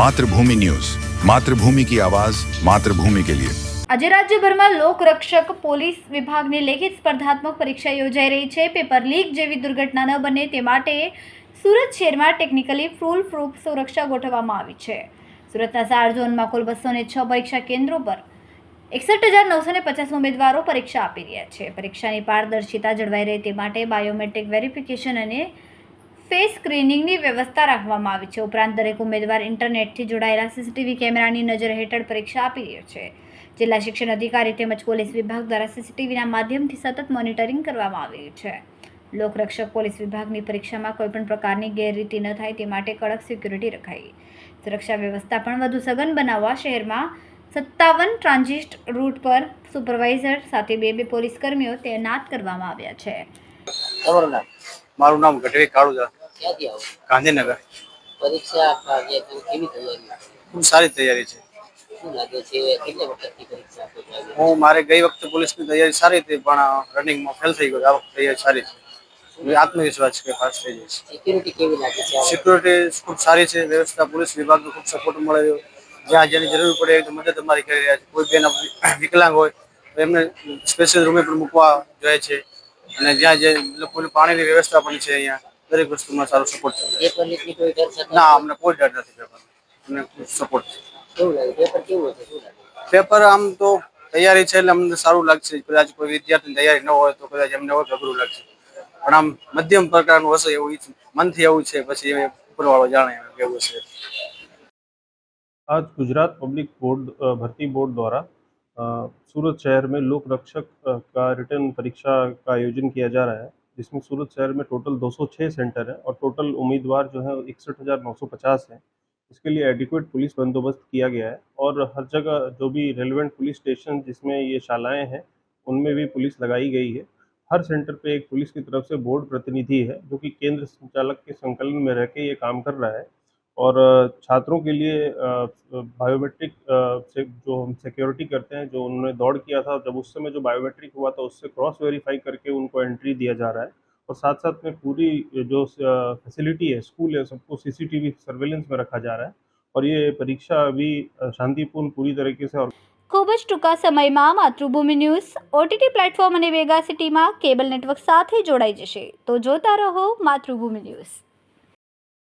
Mathrubhumi news. Mathrubhumi કી આવાઝ માતૃભૂમિ કે લિયે. આજે રાજ્યભરમાં લોકરક્ષક પોલીસ વિભાગની લેખિત સ્પર્ધાત્મક પરીક્ષા યોજાઈ રહી છે. પેપર લીક જેવી દુર્ઘટના ન બને તે માટે સુરત શહેરમાં ટેકનિકલી ફૂલ પ્રૂફ સુરક્ષા ગોઠવવામાં આવી છે. સુરતના ચાર ઝોનમાં કુલ બસો ને છ પરીક્ષા કેન્દ્રો પર એકસઠ હજાર નવસો ને પચાસ ઉમેદવારો પરીક્ષા આપી રહ્યા છે. પરીક્ષાની પારદર્શિતા જળવાઈ રહે તે માટે બાયોમેટ્રિક વેરિફિકેશન અને ફેસ સ્ક્રીનિંગની વ્યવસ્થા રાખવામાં આવી છે. ઉપરાંત દરેક ઉમેદવાર ઇન્ટરનેટથી જોડાયેલા સીસીટીવી કેમેરાની નજર હેઠળ પરીક્ષા આપી રહ્યો છે. જિલ્લા શિક્ષણ અધિકારી તેમજ પોલીસ વિભાગ દ્વારા સીસીટીવીના માધ્યમથી સતત મોનિટરિંગ કરવામાં આવી રહ્યું છે. લોકરક્ષક પોલીસ વિભાગની પરીક્ષામાં કોઈપણ પ્રકારની ગેરરીતિ ન થાય તે માટે કડક સિક્યુરિટી રખાઈ. સુરક્ષા વ્યવસ્થા પણ વધુ સઘન બનાવવા શહેરમાં સત્તાવન ટ્રાન્ઝિટ રૂટ પર સુપરવાઇઝર સાથે બે બે પોલીસ કર્મીઓ તૈનાત કરવામાં આવ્યા છે. મારું નામ ગઢવી કાળુજા ક્યાંથી આવો? ગાંધીનગર. પરીક્ષા આપવા ગયા તો કેવી તૈયારી? ખૂબ સારી તૈયારી છે. શું લાગે છે કેટલા વખતથી પરીક્ષા આપો હું મારે ગઈ વખતે પોલીસની તૈયારી સારી હતી પણ રનિંગમાં ફેલ થઈ ગયો. આ વખતે તૈયારી સારી છે. આત્મવિશ્વાસ કે પાસ થઈ જાય સિક્યુરિટી કેવી લાગે છે સિક્યુરિટી ખૂબ સારી છે. વ્યવસ્થા પોલીસ વિભાગનો ખૂબ સપોર્ટ મળે જ્યાં જેની જરૂર પડે એ મદદ અમારી કરી રહ્યા છે. કોઈ બેન વિકલાંગ હોય તો એમને સ્પેશિયલ રૂમે પણ મૂકવા જોઈએ છે. અને જ્યાં જે લોકોને પાણીની વ્યવસ્થા પણ છે અહીંયા દરેક વસ્તુમાં સારો સપોર્ટ છે પેપર લીકની કોઈ ડર સતાવે ના છે? અમને કોઈ ડર નથી પેપર અમને ખૂબ સપોર્ટ છે કેવું લાગે પેપર કેવું હશે શું લાગે પેપર આમ તો તૈયારી છે એટલે અમને સારું લાગશે કદાચ કોઈ વિદ્યાર્થીની તૈયારી ન હોય તો કદાચ એમને હોય તો અઘરું લાગશે પણ આમ મધ્યમ પ્રકારનું હશે એવું ઈચ્છ- મનથી એવું છે પછી એ ઉપરવાળો જાણે એમ કેવું છે आज गुजरात पब्लिक बोर्ड अ, भर्ती बोर्ड द्वारा अ, सूरत शहर में लोक रक्षक अ, का रिटर्न परीक्षा का आयोजन किया जा रहा है जिसमें सूरत शहर में टोटल 206 सेंटर हैं और टोटल उम्मीदवार जो है इकसठ हैं। इसके लिए एडिक्वेट पुलिस बंदोबस्त किया गया है और हर जगह जो भी रेलिवेंट पुलिस स्टेशन जिसमें ये शालाएँ हैं, उनमें भी पुलिस लगाई गई है। हर सेंटर पे एक पुलिस की तरफ़ से बोर्ड प्रतिनिधि है जो कि केंद्र संचालक के संकलन में रह के ये काम कर रहा है। और अ, छात्रों के लिए अ, बायोमेट्रिक अ, से जो हम सिक्योरिटी करते हैं जो उन्होंने दौड़ किया था जब उस समय जो बायोमेट्रिक हुआ था उससे क्रॉस वेरीफाई करके उनको एंट्री दिया जा रहा है और साथ साथ में पूरी जो फैसिलिटी है स्कूल है सबको सीसीटीवी सर्वेलेंस में रखा जा रहा है और ये परीक्षा अभी अ, शांतिपूर्ण पूरी तरीके से और ખૂબ જ ટૂંકા સમયમાં માતૃભૂમિ ન્યૂઝ ઓટીટી પ્લેટફોર્મ અને વેગા સિટીમાં કેબલ નેટવર્ક સાથે જોડાઈ જશે તો જોતા રહો માતૃભૂમિ ન્યૂઝ